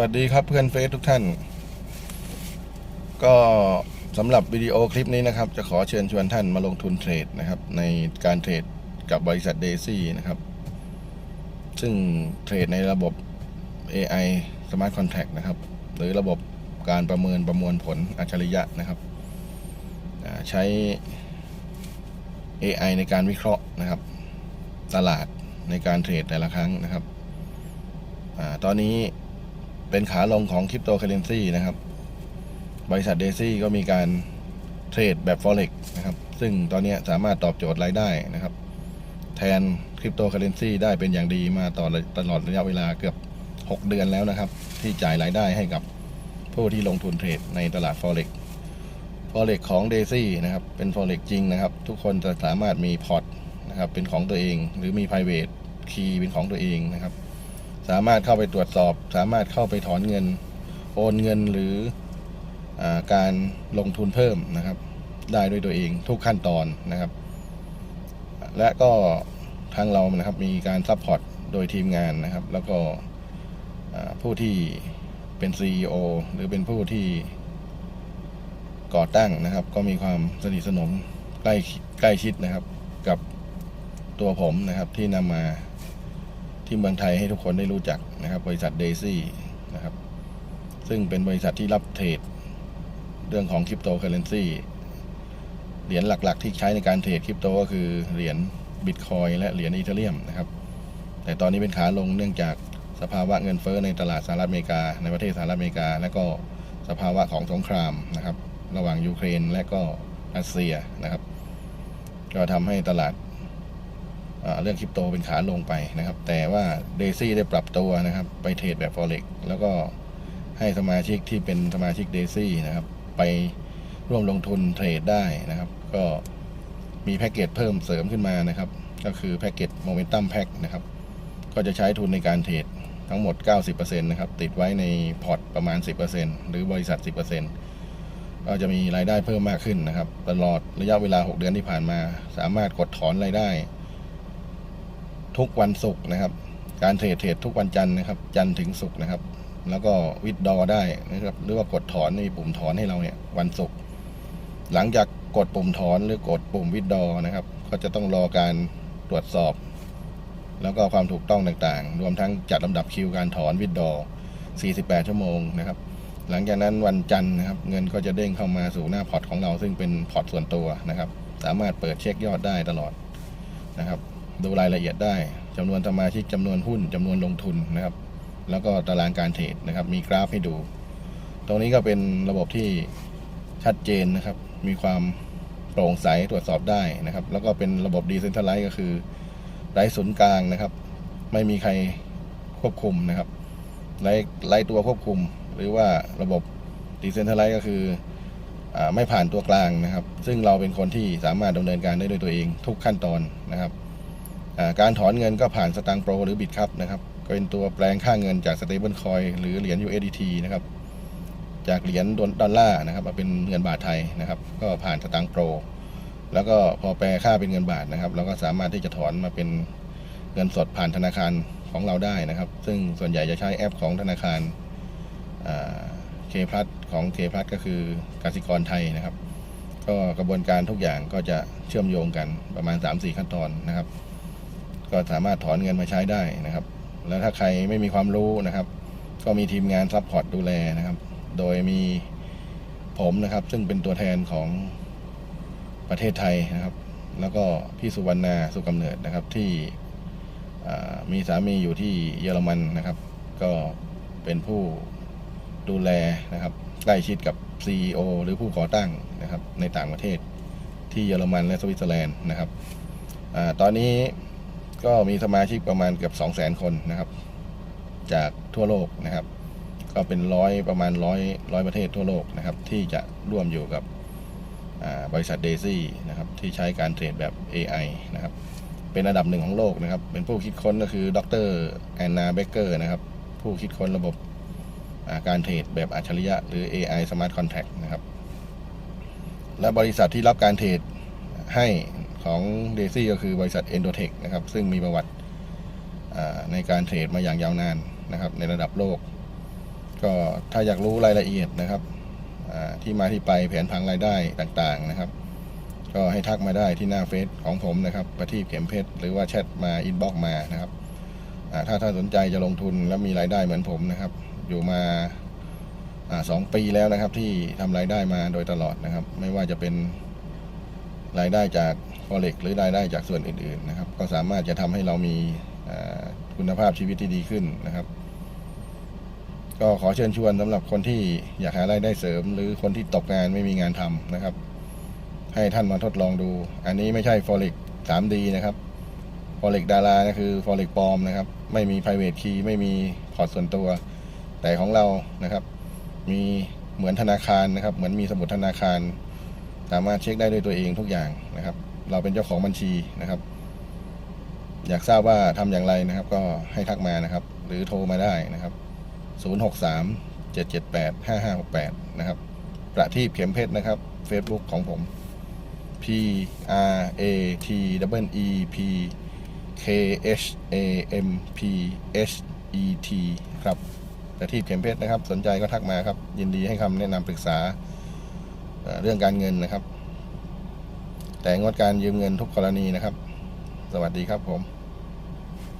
วัสดีครับเพื่อนเฟซทุกท่าน ก็สำหรับวิดีโอคลิปนี้นะครับ จะขอเชิญชวนท่านมาลงทุนเทรดนะครับ ในการเทรดกับบริษัทเดซี่นะครับ ซึ่งเทรดในระบบ AI Smart Contract นะครับ หรือระบบการประเมินประมวลผลอัจฉริยะนะครับ ใช้ AI ในการวิเคราะห์นะครับ ตลาดในการเทรดแต่ละครั้งนะครับอตอนนี้ เป็นขาลงของคริปโตเคเรนซีนะครับ บริษัทเดซี่ก็มีการเทรดแบบ Forex นะครับ ซึ่งตอนนี้สามารถตอบโจทย์รายได้นะครับ แทนคริปโตเคเรนซีได้เป็นอย่างดีมาต่อตลอดระยะเวลาเกือบ 6 เดือนแล้วนะครับ ที่จ่ายรายได้ให้กับผู้ที่ลงทุนเทรดในตลาด Forex Forex ของ d a i s y นะครับ เป็น Forex จริงนะครับ ทุกคนจะสามารถมีพอร์ตนะครับ เป็นของตัวเอง หรือมี private key เป็นของตัวเองนะครับ สามารถเข้าไปตรวจสอบ สามารถเข้าไปถอนเงิน โอนเงินหรืออการลงทุนเพิ่มนะครับ ได้ด้วยตัวเองทุกขั้นตอนนะครับ และก็ทางเรานะครับมีการซัพพอร์ตโดยทีมงานนะครับ แล้วก็ผู้ที่เป็น CEO หรือเป็นผู้ที่ก่อตั้งนะครับ ก็มีความสนิทสนมใกล้ใกล้ชิดนะครับ กับตัวผมนะครับที่นำมา ที่เมืองไทยให้ทุกคนได้รู้จักนะครับ บริษัทเดซี่นะครับ ซึ่งเป็นบริษัทที่รับเทรดเรื่องของคริปโตเคอเรนซีเหรียญหลักๆ ที่ใช้ในการเทรดคริปโตก็คือเหรียญบิตคอยและเหรียญอีเทเรียมนะครับ แต่ตอนนี้เป็นขาลงเนื่องจากสภาวะเงินเฟ้อในตลาดสหรัฐอเมริกา ในประเทศสหรัฐอเมริกา และก็สภาวะของสงครามนะครับ ระหว่างยูเครนและก็รัสเซียนะครับ ก็ทำให้ตลาด เรื่องคริปโตเป็นขาลงไปนะครับ แต่ว่าเดซี่ได้ปรับตัวนะครับ ไปเทรดแบบ Forex แล้วก็ให้สมาชิกที่เป็นสมาชิกเดซี่นะครับ ไปร่วมลงทุนเทรดได้นะครับ ก็มีแพ็กเกจเพิ่มเสริมขึ้นมานะครับ ก็คือแพ็กเกจโมเมนตัมแพ็กนะครับ ก็จะใช้ทุนในการเทรดทั้งหมด 90%นะครับ ติดไว้ในพอร์ตประมาณ 10%หรือบริษัท 10%ก็จะมีรายได้เพิ่มมากขึ้นนะครับ ตลอดระยะเวลา 6 เดือนที่ผ่านมา สามารถกดถอนรายได้ ทุกวันศุกร์นะครับ การเทรดเทรดทุกวันจันทร์นะครับ จันทร์ถึงศุกร์นะครับ แล้วก็วิดดอได้นะครับหรือว่ากดถอนมีปุ่มถอนให้เราเนี่ยวันศุกร์หลังจากกดปุ่มถอนหรือกดปุ่มวิดดอนะครับ ก็จะต้องรอการตรวจสอบ แล้วก็ความถูกต้องต่างๆ รวมทั้งจัดลำดับคิวการถอนวิดดอ 48 ชั่วโมงนะครับ หลังจากนั้นวันจันทร์นะครับ เงินก็จะเด้งเข้ามาสู่หน้าพอร์ตของเราซึ่งเป็นพอร์ตส่วนตัวนะครับ สามารถเปิดเช็คยอดได้ตลอดนะครับ ดูรายละเอียดได้จำนวนสมาชิกจำนวนหุ้นจำนวนลงทุนนะครับ แล้วก็ตารางการเทรดนะครับ มีกราฟให้ดู ตรงนี้ก็เป็นระบบที่ชัดเจนนะครับ มีความโปร่งใสตรวจสอบได้นะครับ แล้วก็เป็นระบบดีเซนทัลไลซ์ก็คือไร้ศูนย์กลางนะครับ ไม่มีใครควบคุมนะครับไร้ไร้ตัวควบคุม หรือว่าระบบดิเซนทัลไลซ์ก็คืออไม่ผ่านตัวกลางนะครับ ซึ่งเราเป็นคนที่สามารถดำเนินการได้ด้วยตัวเองทุกขั้นตอนนะครับ การถอนเงินก็ผ่านสตางโปรหรือบิตครับนะครับก็เป็นตัวแปลงค่าเงินจากสเตเบิลคอยหรือเหรียญ USDT นะครับจากเหรียญดอลลาร์นะครับมาเป็นเงินบาทไทยนะครับ ก็ผ่านสตางโปร แล้วก็พอแปลค่าเป็นเงินบาทนะครับ เราก็สามารถที่จะถอนมาเป็นเงินสดผ่านธนาคารของเราได้นะครับ ซึ่งส่วนใหญ่จะใช้แอปของธนาคารเคพลัสของเคพลัสก็คือกสิกรไทยนะครับ ก็กระบวนการทุกอย่างก็จะเชื่อมโยงกันประมาณ 3-4 ขั้นตอนนะครับ ก็สามารถถอนเงินมาใช้ได้นะครับ แล้วถ้าใครไม่มีความรู้นะครับ ก็มีทีมงานซัพพอร์ตดูแลนะครับ โดยมีผมนะครับ ซึ่งเป็นตัวแทนของประเทศไทยนะครับ แล้วก็พี่สุวรรณาสุกำเนิดนะครับที่มีสามีอยู่ที่เยอรมันนะครับ ก็เป็นผู้ดูแลนะครับใกล้ชิดกับ CEO หรือผู้ก่อตั้งนะครับ ในต่างประเทศที่เยอรมันและสวิตเซอร์แลนด์นะครับอตอนนี้ ก็มีสมาชิกประมาณเกือบ2 0 0 0 0 0 คนนะครับ จากทั่วโลกนะครับ ก็เป็นร้อยประมาณร้อยร้อยประเทศทั่วโลกนะครับ ที่จะร่วมอยู่กับบริษัทเดซี่นะครับ ที่ใช้การเทรดแบบ AI นะครับ เป็นอันดับหนึ่งของโลกนะครับ เป็นผู้คิดค้นก็คือดรแอนนาเบเกอร์นะครับ ผู้คิดค้นระบบาการเทรดแบบอัจฉริยะ หรือ AI Smart Contract นะครับ และบริษัทที่รับการเทรดให้ ของเดซี่ก็คือบริษัท Endotech นะครับ ซึ่งมีประวัติในการเทรดมาอย่างยาวนานนะครับ ในระดับโลก ก็ถ้าอยากรู้รายละเอียดนะครับที่มาที่ไปแผนผังรายได้ต่างๆนะครับ ก็ให้ทักมาได้ที่หน้าเฟซของผมนะครับประทีปเข็มเพชรหรือว่าแชทมาอินบ็อกมานะครับถ้าท่านสนใจจะลงทุนแล้วมีรายได้เหมือนผมนะครับ อยู่มาอาสองปีแล้วนะครับที่ทำรายได้มาโดยตลอดนะครับ ไม่ว่าจะเป็น รายได้จาก forex หรือรายได้จากส่วนอื่นๆนะครับ ก็สามารถจะทำให้เรามีคุณภาพชีวิตที่ดีขึ้นนะครับ ก็ขอเชิญชวนสำหรับคนที่อยากหารายได้เสริม หรือคนที่ตกงานไม่มีงานทำนะครับ ให้ท่านมาทดลองดู อันนี้ไม่ใช่ forex 3D นะครับ forex ดารานะคือ forex ปลอมนะครับ ไม่มี private key ไม่มีพอร์ตส่วนตัว แต่ของเรานะครับ มีเหมือนธนาคารนะครับ เหมือนมีสมุดธนาคาร สามารถเช็คได้ด้วยตัวเองทุกอย่างนะครับ เราเป็นเจ้าของบัญชีนะครับ อยากทราบว่าทำอย่างไรนะครับ ก็ให้ทักมานะครับ หรือโทรมาได้นะครับ 063 778 5568 นะครับ ประทีปเข็มเพชรนะครับ Facebook ของผม P R A T W E P K H A M P H E T ครับประทีปเข็มเพชรนะครับ สนใจก็ทักมาครับ ยินดีให้คำแนะนำปรึกษา เรื่องการเงินนะครับ แต่งดการยืมเงินทุกกรณีนะครับ สวัสดีครับผม